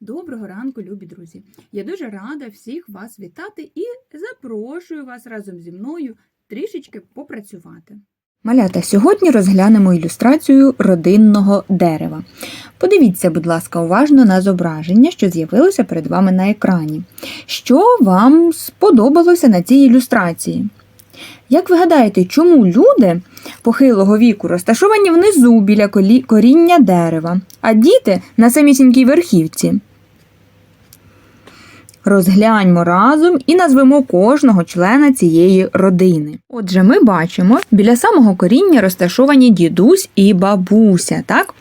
Доброго ранку, любі друзі! Я дуже рада всіх вас вітати і запрошую вас разом зі мною трішечки попрацювати. Малята, сьогодні розглянемо ілюстрацію родинного дерева. Подивіться, будь ласка, уважно на зображення, що з'явилося перед вами на екрані. Що вам сподобалося на цій ілюстрації? Як ви гадаєте, чому люди похилого віку розташовані внизу біля коріння дерева, а діти на самісінькій верхівці? Розгляньмо разом і назвемо кожного члена цієї родини. Отже, ми бачимо, біля самого коріння розташовані дідусь і бабуся. Так?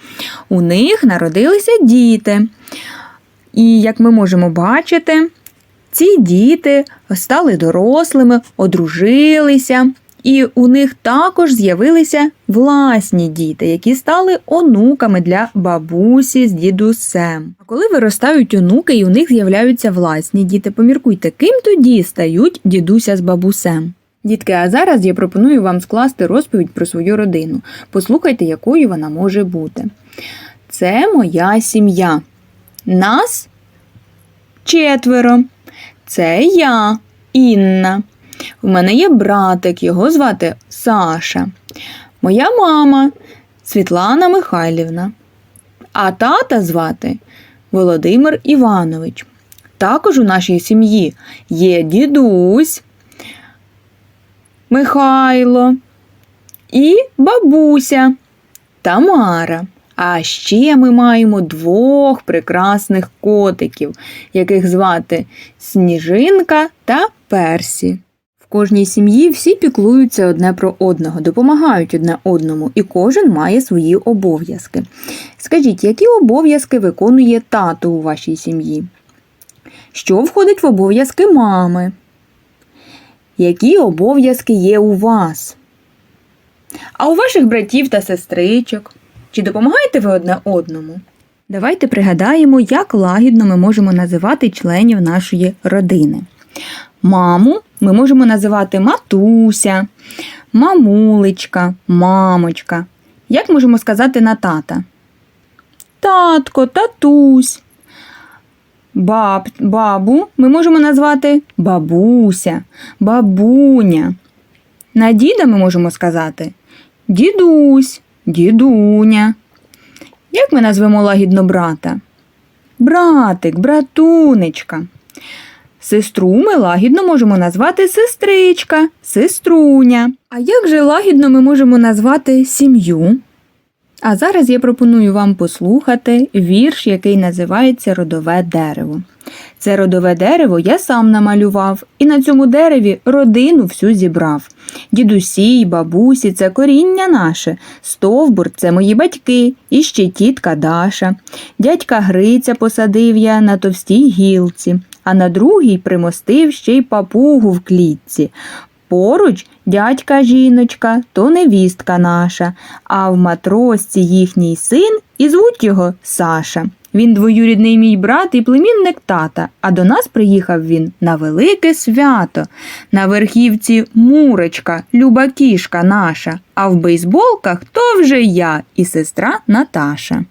У них народилися діти. І як ми можемо бачити, ці діти стали дорослими, одружилися, і у них також з'явилися власні діти, які стали онуками для бабусі з дідусем. А коли виростають онуки і у них з'являються власні діти, поміркуйте, ким тоді стають дідуся з бабусем. Дітки, а зараз я пропоную вам скласти розповідь про свою родину. Послухайте, якою вона може бути. Це моя сім'я. Нас четверо. Це я, Інна. У мене є братик, його звати Саша. Моя мама Світлана Михайлівна. А тата звати Володимир Іванович. Також у нашій сім'ї є дідусь, Михайло і бабуся Тамара. А ще ми маємо двох прекрасних котиків, яких звати Сніжинка та Персі. Кожній сім'ї всі піклуються одне про одного, допомагають одне одному, і кожен має свої обов'язки. Скажіть, які обов'язки виконує тато у вашій сім'ї? Що входить в обов'язки мами? Які обов'язки є у вас? А у ваших братів та сестричок? Чи допомагаєте ви одне одному? Давайте пригадаємо, як лагідно ми можемо називати членів нашої родини. Маму ми можемо називати матуся, мамулечка, мамочка. Як можемо сказати на тата? Татко, татусь. Баб, бабу ми можемо назвати бабуся, бабуня. На діда ми можемо сказати дідусь, дідуня. Як ми назвемо лагідно брата? Братик, братунечка. Сестру ми лагідно можемо назвати сестричка, сеструня. А як же лагідно ми можемо назвати сім'ю? А зараз я пропоную вам послухати вірш, який називається Родове дерево. Це родове дерево я сам намалював, і на цьому дереві родину всю зібрав. Дідусі й бабусі це коріння наше, стовбур це мої батьки, і ще тітка Даша. Дядька Гриця посадив я на товстій гілці, а на другій примостив ще й папугу в клітці. Поруч дядька жіночка, то невістка наша, а в матросці їхній син і звуть його Саша. Він двоюрідний мій брат і племінник тата, а до нас приїхав він на велике свято. На верхівці Мурочка, люба кішка наша, а в бейсболках то вже я і сестра Наташа.